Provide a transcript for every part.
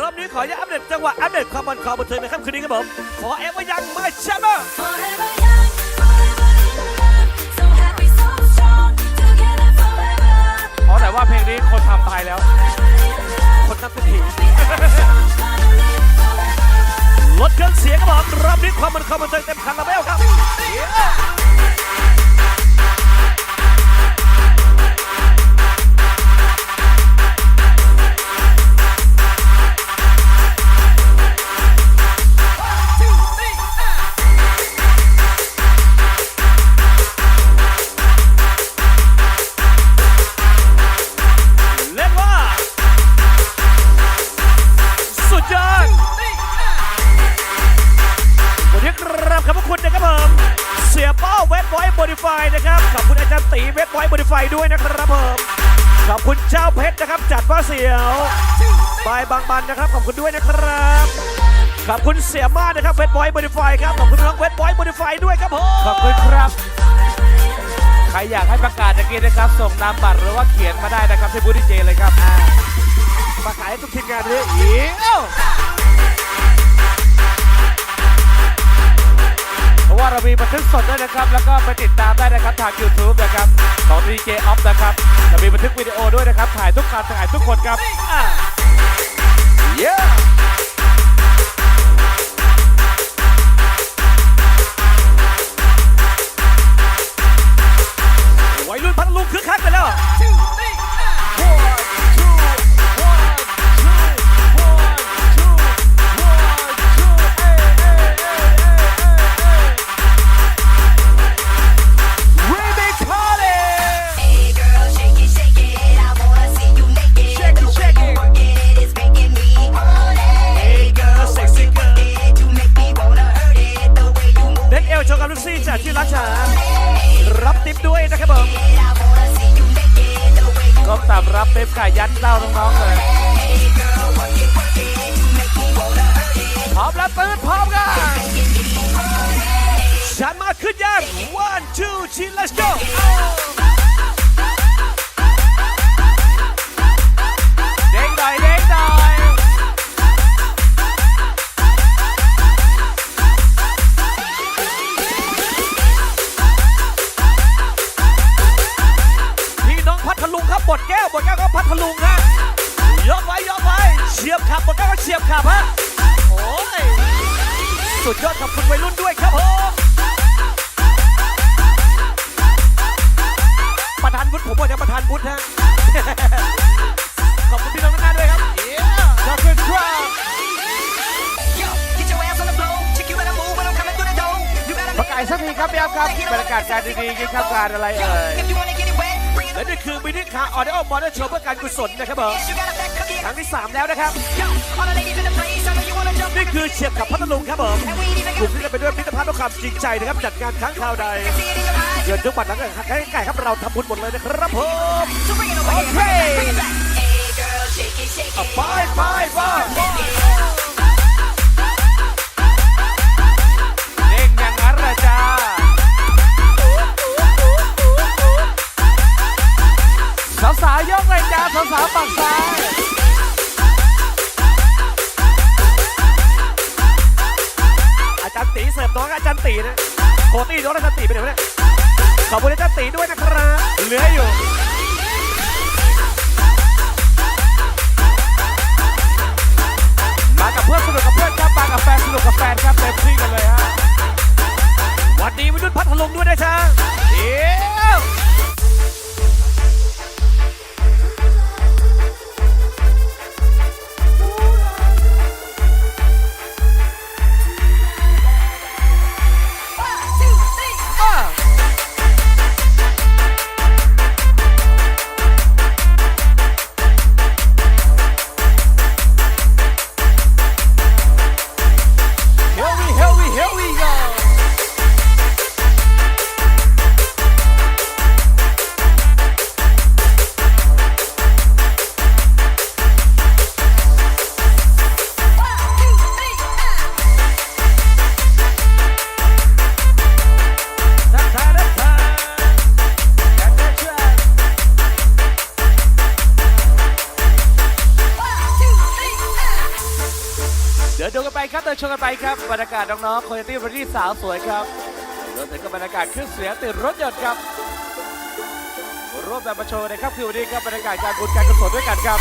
รอบนี้ขออนุญาตอัปเดตจังหวะอัปเดตความบันคอบันเทิงในค่ำคืนนี้ครับผมขอเอฟยังมาชามา Forever young, forever in love, so happy, so strong, together forever. อ๋อแต่ว่าเพลงนี้คนทำตายแล้วคนนับเป็นทีลดเครื่องเสียงครับผมรอบนี้ความบันคอบันเทิงเต็มคันละเบลครับเขอบพระคุณนะครับผมเสียเป้าเว็บไวท์โมดิฟายนะครับ ขอบคุณอาจารย์ตีเว็บไวท์โมดิฟายด้วยนะครับผมขอบคุณเจ้าเพชรนะครับ จัดว่าเสียวบายบางบันนะครับ ขอบคุณด้วยนะครับ ขอบคุณเสียมานะครับเว็บไวท์โมดิฟายครับขอบคุณน้องเว็บไวท์โมดิฟายด้วยครับผมขอบคุณครับ ใครอยากให้ประกาศตะกี้นะครับ ส่งนามบัตรหรือว่าเขียนมาได้นะครับที่บูธดีเจเลยครับมาขายให้ทุกทีมงานเลยเอี้ ว่าเรามีบันทึกสดด้วยนะครับ แล้วก็ไปติดตามได้นะครับทาง YouTube นะครับของ DJ Off นะครับจะมีบันทึกวิดีโอด้วยนะครับ ถ่ายทุกการถ่ายทุกคนครับอ่ เต้องเลยพร้อมแล้วตื่นพร้อมกันฉันมาขึ้นยัง one two three let's go เด้งหน่อยเด้งหน่อยพี่น้องพัทลุงครับบดแก้วบดแก้วก็พัทลุงฮะ ยกไว้ยกไว้เฉียบขับบดแก้วก็เฉียบขับฮะโอ้ยสุดยอดขอบคุณวัยรุ่นด้วยครับผมประธานวุฒิผมบอกจะประธานวุฒิฮะขอบคุณพี่น้องทุกท่านด้วยครับขอบคุณครับ Yo, get your ass on the floor. Check you when I move when I'm coming through the door. You gotta ประกาศอีกสักทีครับพี่อัพครับบรรยากาศการดีๆกินข้าวการอะไรเอ่ย If you wanna get it wet, bring it และนี่คือมินิคาร์ออเดอร์มอเตอร์โชว์เพื่อการกุศลนะครับผม Yes, you got a fat cookie. ครั้งที่ 3 แล้วนะครับ Yo, all the ladies in the place, I know you wanna jump. นี่คือเฉียบขับพัทลุงครับผม And we ain't even กลุ่ม got ที่จะไปด้วยมิตรภาพและความจริงใจนะครับ จัดงานครั้งคราวใด to see it in your eyes. เงินทุกบาทหลังจากใกล้ๆครับเราทำบุญหมดเลยนะครับผม So bring it over here. Okay. Bring it back. Hey, girl, shake it, shake it. ไปไปไปเด้งอย่างนั้นแหละจ้าสาวๆยกเลยจ้าสาวๆปักซ้าย น้องอาจารย์ตีนะโคตี้น้องอาจารย์ตีไปไหนวะเนี่ยขอบคุณอาจารย์ตีด้วยนะครับเหลืออยู่มากับเพื่อนสนุกกับเพื่อนครับมากับแฟนสนุกกับแฟนครับเต็มที่กันเลยฮะวันนี้วิรุ่นพัทลุงด้วยนะจ๊ะเดี๋ยว ครับบรรยาศน้องๆคอยตี้บริสาวสวยครับรวมถึงกับบรรยากาศเครื่องเสียงตื่นรถยนต์ครับร่วมแบบมาโชว์ในครับคือวันนี้ครับบรรยากาศการบุญการกุศลด้วยกันครับ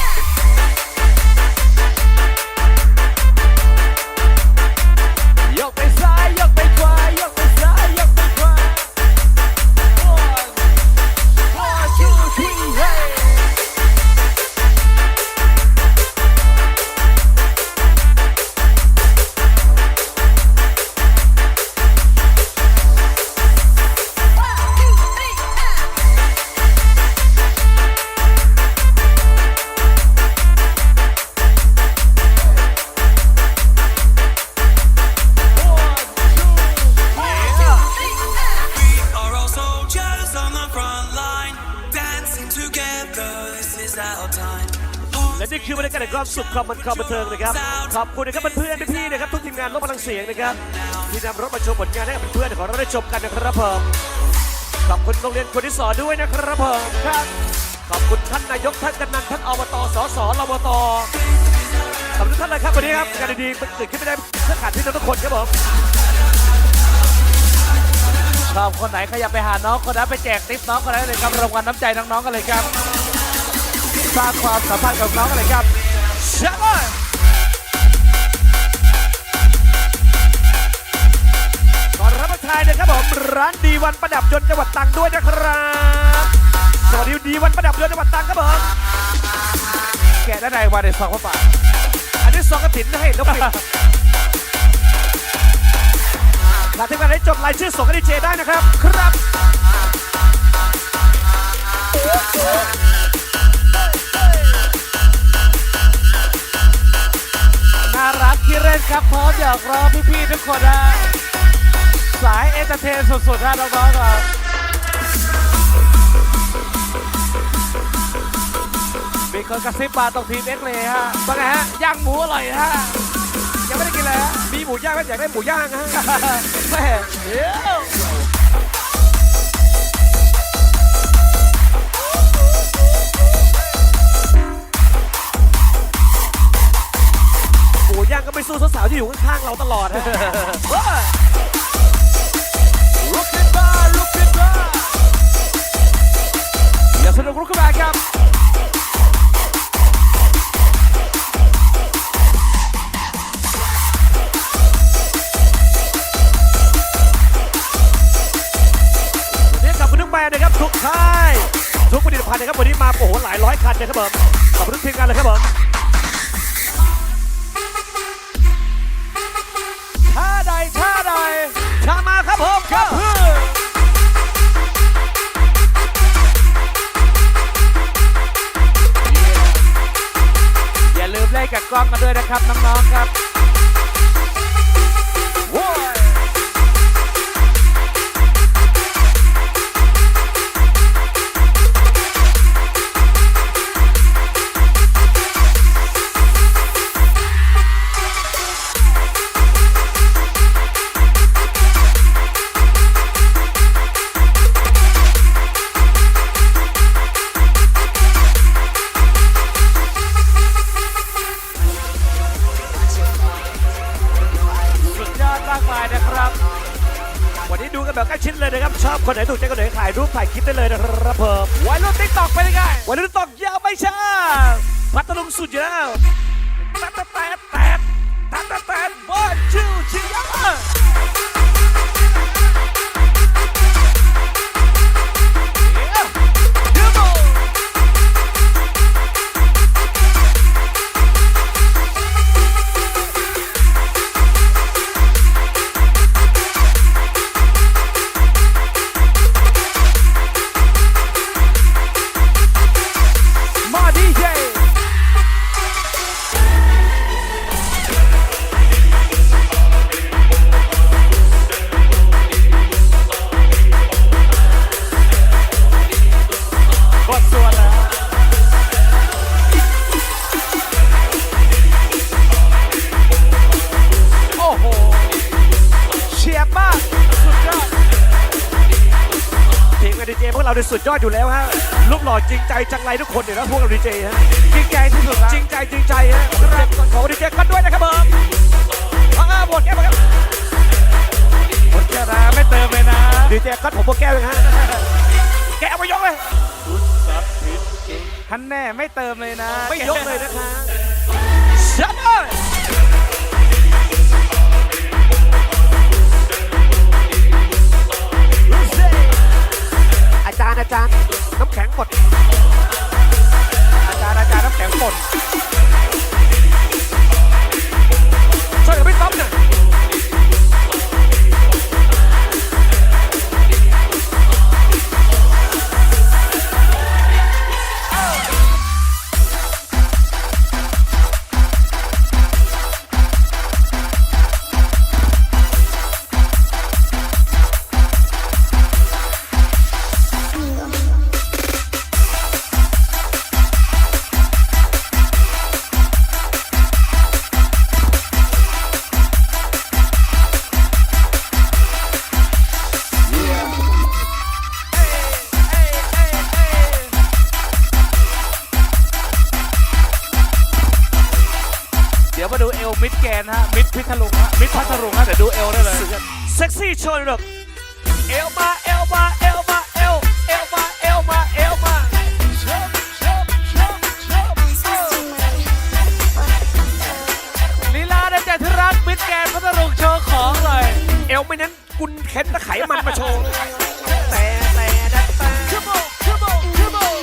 และนี่คือบรรยากาศแห่งความสุขความบันความบันเทิงนะครับ ขอบคุณนะครับเพื่อนๆพี่ๆนะครับทุกทีมงานรถพลังเสียงนะครับที่นำรถมาโชว์ผลงานให้กับเพื่อนๆของเราได้ชมกันนะครับผมขอบคุณโรงเรียนคนที่สอนด้วยนะครับผมครับขอบคุณท่านนายกท่านกำนันท่านอบตสสรบตขอบคุณทุกท่านเลยครับวันนี้ครับงานดีๆมันเกิดขึ้นไม่ได้เพื่อขาดพี่น้องทุกคนครับผมชอบคนไหนขยับไปหาน้องคนนั้นไปแจกติ๊บน้องคนนั้นเลยครับรางวัลน้ำใจน้องๆกันเลยครับ สร้างความสัมพันธ์กับน้องกันเลยครับเชื่อว่าก่อนรับประทานนะครับผมร้านดีวันประดับยนต์จังหวัดตรังด้วยนะครับ สวัสดีดีวันประดับยนต์จังหวัดตรังครับผมแกะด้านในมาเด็ดสองพระบาอันนี้ซองกระถิ่นให้นกปิดหลังจากนั้นได้จดรายชื่อส่งให้ดีเจได้นะครับ ครับ ที่เล่นครับพร้อมอยากรอพี่ๆทุกคนนะสายเอนเตอร์เทนสุดๆนะน้องๆครับมีคนกระซิบมาตรงทีมเอ็กเลยฮะว่าไงฮะย่างหมูอร่อยฮะยังไม่ได้กินเลยฮะมีหมูย่างก็อยากได้หมูย่างฮะแม่เดี๋ยว สู้สาวๆที่อยู่ข้างๆเราตลอดฮะเฮ้ยลุกขึ้นมาลุกขึ้นมาอย่าสนุกลุกขึ้นมาครับวันนี้ขอบคุณทุกแบรนด์นะครับทุกค่ายทุกผลิตภัณฑ์นะครับวันนี้มาโอ้โหหลายร้อยคันนะครับผมขอบคุณทุกทีมงานเลยครับผม อนอย่าลืมเล่นกับกล้องกันด้วยนะครับน้องๆครับายรูปถ่ายคลิปได้เลยนะครับผมวัยรุ่นติ๊กตอกเป็นยังไงวันนี้ตอกยาวไม่ช้าพัทลุงสุดอยู่แล้วแตะแตะแตะแตะแตะแตะแตะบอลชูชิย คืสุดยอดอยู่แล้วฮะลูกหล่อจริงใจจังไรทุกคนเดี๋ยวนะพวกเรดีเจฮะจริงใจที่สุดจริงใจจริงใจฮะรับขอดีเจกันด้วยนะครับผมอ่าหมดแก้วครับหมดแก้วนะไม่เติมเลยนะดีเจกันผมพวกแก้วเลยฮะแกเอาไปยกเลยท่านแน่ไม่เติมเลยนะ ไม่ยกเลยนะคะเชิญาจารย์อาจารย์น้ำแข็งหมดอาจารย์อาจารย์น้ำแข็งหมด มาดูเอลมิดแกนฮะ มิดพิทลุงฮะ มิดพัทลุงฮะ เดี๋ยวดูเอลได้เลย เซ็กซี่โชว์หน่อยเอลมาเอลมาเอลมาเอลเอลมาเอลมาเอลมาลีลาในใจที่รักมิดแกนพัทลุงโชว์ของหน่อยเอลไม่นั้นกุนเข็นตะไขมันมาโชว์แต่แต่แต่แต่ชั่วโมงชั่วโมงชั่วโมง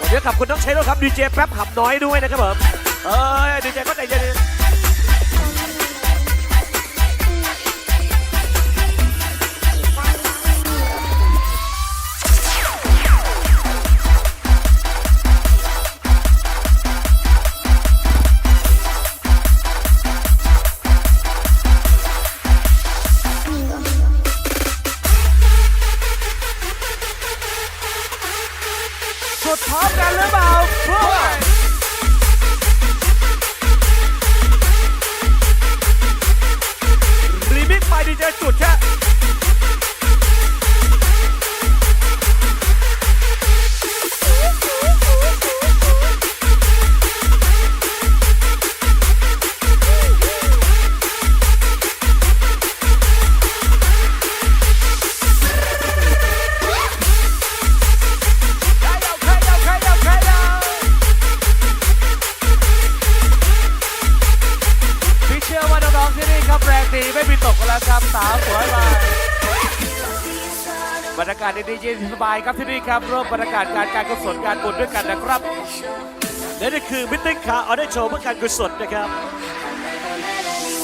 วันนี้ขอบคุณน้องเชนด้วยครับดีเจแป๊บหับน้อยด้วยนะครับผม เอ้ยดีเจก็ แล้วครับสาวสวยมาบรรยากาศดีๆเย็นสบายครับที่นี่ครับร่วมบรรยากาศการการกุศลการบุญด้วยกันนะครับ และนี่คือมิทติ้งคาร์ออเดอร์โชว์เพื่อการกุศลนะครับ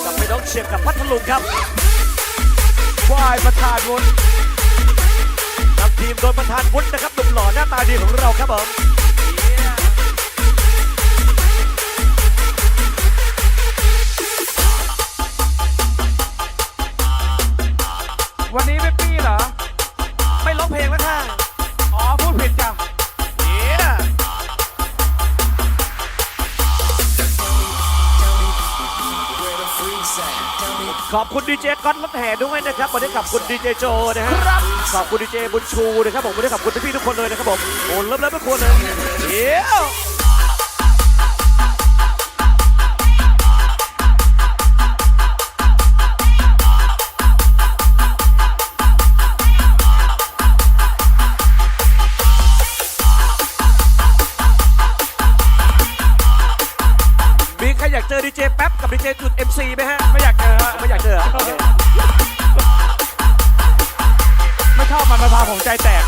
กับพี่น้องเชียงกับพัทลุงครับฝ่ายประธานวุฒินำทีมโดยประธานวุฒินะครับหนุ่มหล่อหน้าตาดีของเราครับผม ขอบคุณดีเจก๊อตรถแห่ด้วยนะครับวันนี้ขอบคุณดีเจโจนะฮะขอบคุณดีเจบุญชูนะครับผมวันนี้ขอบคุณพี่ๆทุกคนเลยนะครับผมโอ้เริ่มเริ่มทุกคนเลยเดี๋ยว ผมใจแตก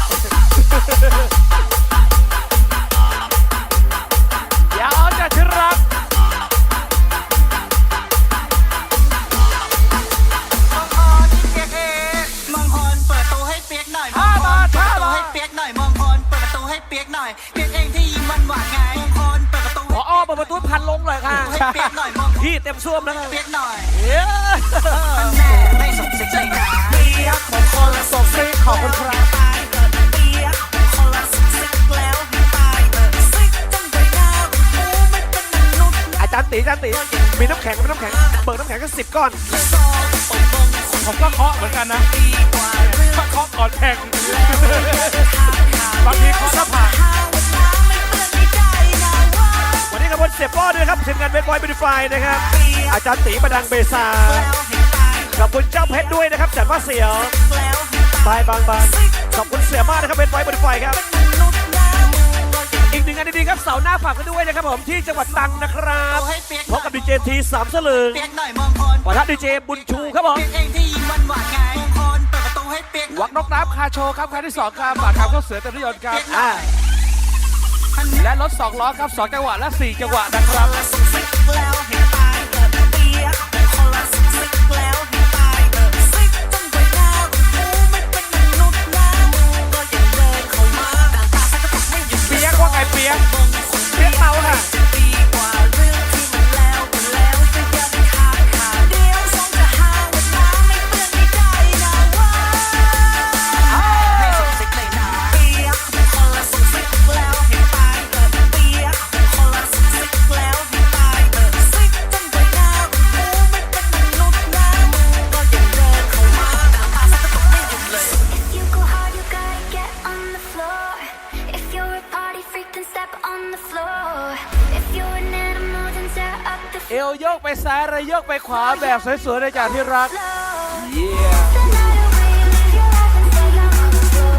กันสิบก้อนซองปกป้องคนผมก็เคาะเหมือนกันนะดีกว่าเรื่องเคาะก่อนแข่งแล้วทางข่าวบางทีเคาะหน้าผากหาว่าน้ำไม่เปื้อนไม่ได้นะว่าวันนี้กับวันเสียป้อด้วยครับทีมงานเวทบอยบิฟายนะครับ อาจารย์ตีประดังเบซาแล้วให้ตายขอบคุณเจ้าเพชรด้วยนะครับจัดว่าเสียวแล้วให้ตายบายบางบางขอบคุณเสียมากนะครับเวทบอยบิฟายครับมนุษย์นะมึงอีกหนึ่งนึ่งงานดีๆครับเสาร์หน้าฝากกันด้วยนะครับผมที่จังหวัดตรังนะครับเอาให้เปียกพบกับดีเจทีสามสลึงเปียกหน่อยมองคนปะทะดีเจบุญชูครับผมเปียกเองที่ยิงวันหวานไงมองคนเปิดประตูให้เปียกวักนกน้ำคาโชว์ครับครั้งที่สองครับฝากครับเข้าเสือเต็มรถยนต์ครับอ่าและรถสองล้อครับสองจังหวะและสี่จังหวะนะครับละสุกซิกแล้วให้ตายเปิดเปียกคนละสุกซิกแล้วให้ตายเปิดซิกต้องไปดาวกูไม่เป็นมนุษย์แล้วก็ยังเดินเข้ามาต่างตาสักกระตุกไม่หยุดเปียกว่าไงเปียกบงคนเปียกเมาค่ะ กไปขวาแบบสวยๆเลยจากที่รัก floor. เยี่ย The night away, live your life and stay on the floor.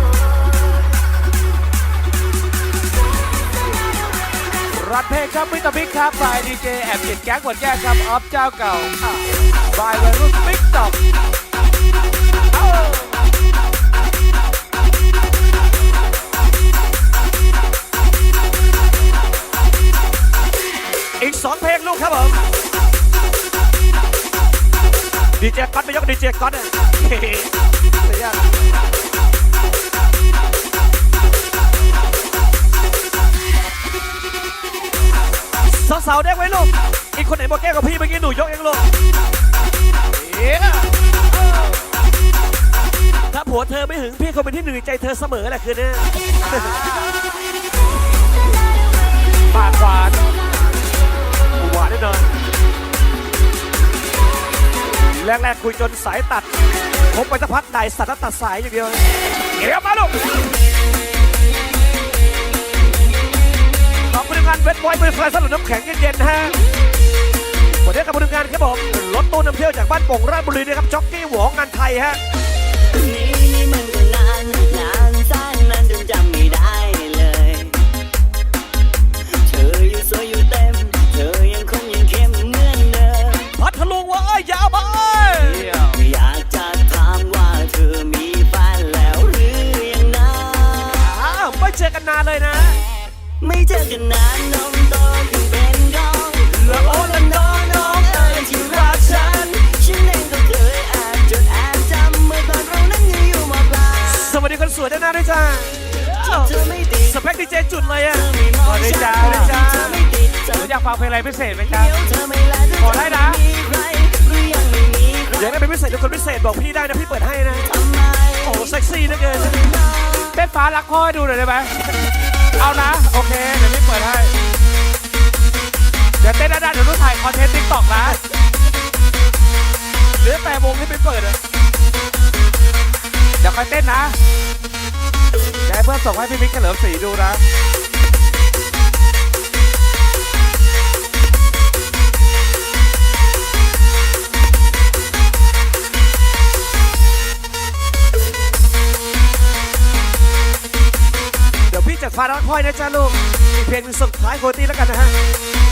The night away, รัดเพลงครับมิตรมิกครับบายดีเจแอบเจ็ดแก๊งหมดแก้งครับออฟเจ้าเก่าบายวัยรุ่นติ๊กต็อก ดีเจก๊อตไปยกดีเจก๊อตอะเฮ้เสียงสาวๆได้ไว้ลูก อีกคนไหนบอกแก้วกับพี่เมื่อกี้หนูยกเองลูกเอ๊ะถ้าผัวเธอไม่หึงพี่คงเป็นที่หนึ่งในใจเธอเสมอแหละคืนนี้ แรกๆคุยจนสายตัดผมไปสักพักได้สัตว์ตัดสายอย่างเดียวเดี๋ยวมาลูกขอบคุณงานเวทบอยบริษัทสนุนน้ำแข็งเย็นๆฮะวันนี้กับบริกานครับผมรถตู้นำเที่ยวจากบ้านโป่งราชบุรีนะครับจ็อกกี้หวงงานไทยฮะ เลยนะ ไม่เจอกันนานน้องโตขึ้นเป็นน้องแล้วโอ้ละน้องน้องเอ๋ยที่รักฉัน ฉันเองก็เคยแอบจดแอบจำเมื่อตอนเรานั้นยังอยู่มาปลายสวัสดีคนสวยด้านหน้าด้วยจ้าเธอไม่ติดสเปคดีเจจุดเลยอะเธอไม่มองสวัสดีจ้าฉันเธอไม่ติดเธหอนูอยากฟังเพลงอะไรพิเศษไหมจ๊ะเดียวเธอไม่แลเธอขอได้นะมีใครหรือยังไม่มีใครอยากได้เป็นพิเศษทุกคนพิเศษบอกพี่ได้นะพี่เปิดให้นะโอ้เซ็กซี่เหลือเกิน เต้นฟ้ารักพ่อให้ดูหน่อยได้ไหมเอานะ โอเค เดี๋ยวพี่เปิดให้ เดี๋ยวเต้นด้านๆเดี๋ยวรู้ถ่ายคอนเทนต์ติ๊กต็อกนะเหลือแต่วงที่ไปเปิดอะเดี๋ยวคอยเต้นนะเดี๋ยวให้เพื่อนส่งให้พี่มิกเฉลิมศรีดูนะ อยนะจ้าลูกมีเพลงหนึงส่งท้ายโคตี้แล้วกันนะฮะ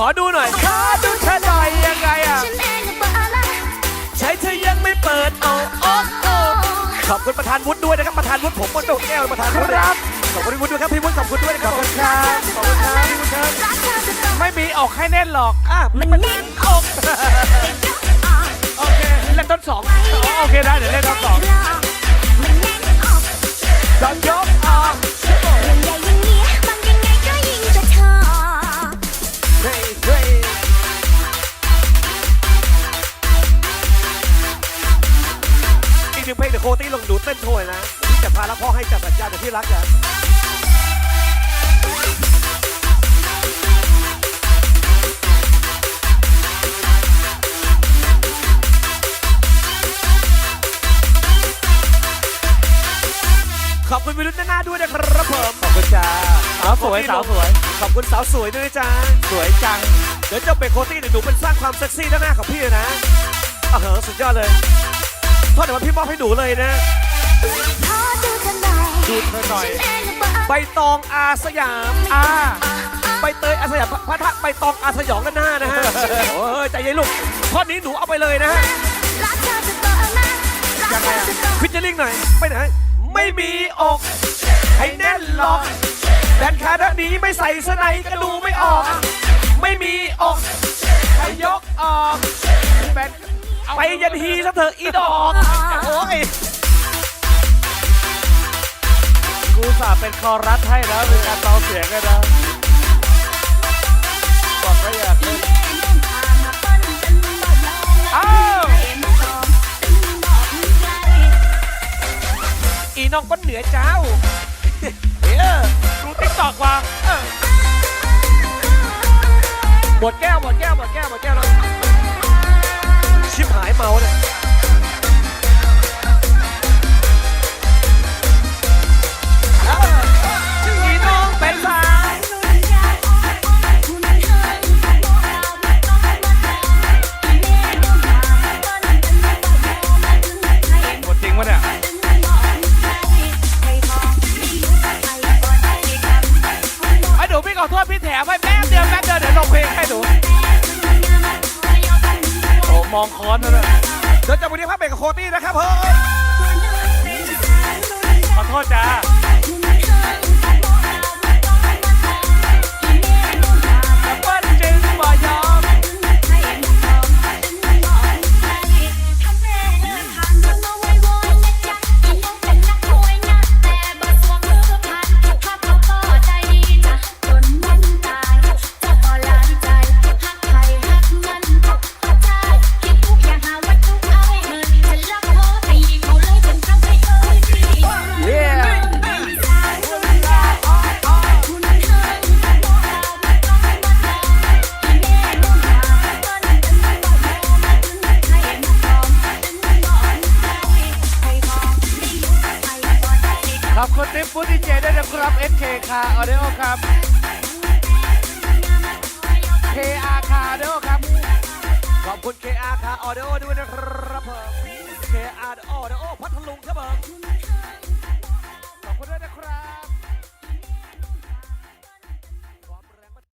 อะไรอะไรก็ต้องต้องขอขอดูหน่อย ขอดูเธอหน่อยยังไงอะ ฉันเองก็บ้าละใช้เธอยังไม่เปิดโอ้โอ้โอ้ขอบคุณประธานวุฒิด้วยนะครับ ประธานวุฒิผมมันโดดแก้วประธานวุฒิครับ ขอบคุณพี่วุฒิด้วยครับ พี่วุฒิขอบคุณด้วยนะครับขอบคุณครับขอบคุณครับพี่วุฒิครับรักเธอจะต้องไม่มีออกให้แน่นหรอกอะมันมันนิ่งอกแต่ก็อ่อนโอเคเล่นต้นสองอ๋อโอเคได้เดี๋ยวเล่นต้นสองมันนิ่งอกจอนยก อีกหนึ่งเพลงเดี๋ยวโคตี้ลงดูเต้นโชว์หน่อยนะที่จะพาแล้วพ่อให้จับสัญญาจากที่รักนะขอบคุณวิรุณหน้าด้วยนะครับผมขอบคุณจ้าสาวสวยสาวสวย ขอบคุณสาวสวยด้วยนะจ้าสวยจัง เดี๋ยวเจ้าเป็นโคตี้เนี่ยหนูเป็นสร้างความเซ็กซี่ด้านหน้าของพี่เลยนะอ่าเหอะสุดยอดเลย พราะเดี๋ยวพี่มอบให้หนูเลยนะดูเธอหน่อยจ่อยฉันเองก็บ้าใบตองอาสยามอาใบเตยอาสยามพระทะใบตองอาสยองกันหน้านะฮะโอ้ยใจเย็นลูกข้อนี้หนูเอาไปเลยนะฮะรักเธอจะต้องนะรักเธอจะต้องฟิชเชอร์ลิงหน่อยไปไหนไม่มีอกให้แน่นหรอกแดนขาด้านนี้ไม่ใส่สไนก็ดูไม่ออก ไม่มีอกให้ยกออก ไปยันฮีซะเถอะอีดอกโอ้ยกูสาเป็นคอรัสให้แล้วมีการเบาเสียงกันนะบอกก็อยากเล่นอ้าวอีน้องก้นเหนือเจ้าเออดูติ๊กตอกว่ะเออหมดแก้วหมดแก้วหมดแก้วหมดแก้วแล้ว ชิบหายเมาเนี่ย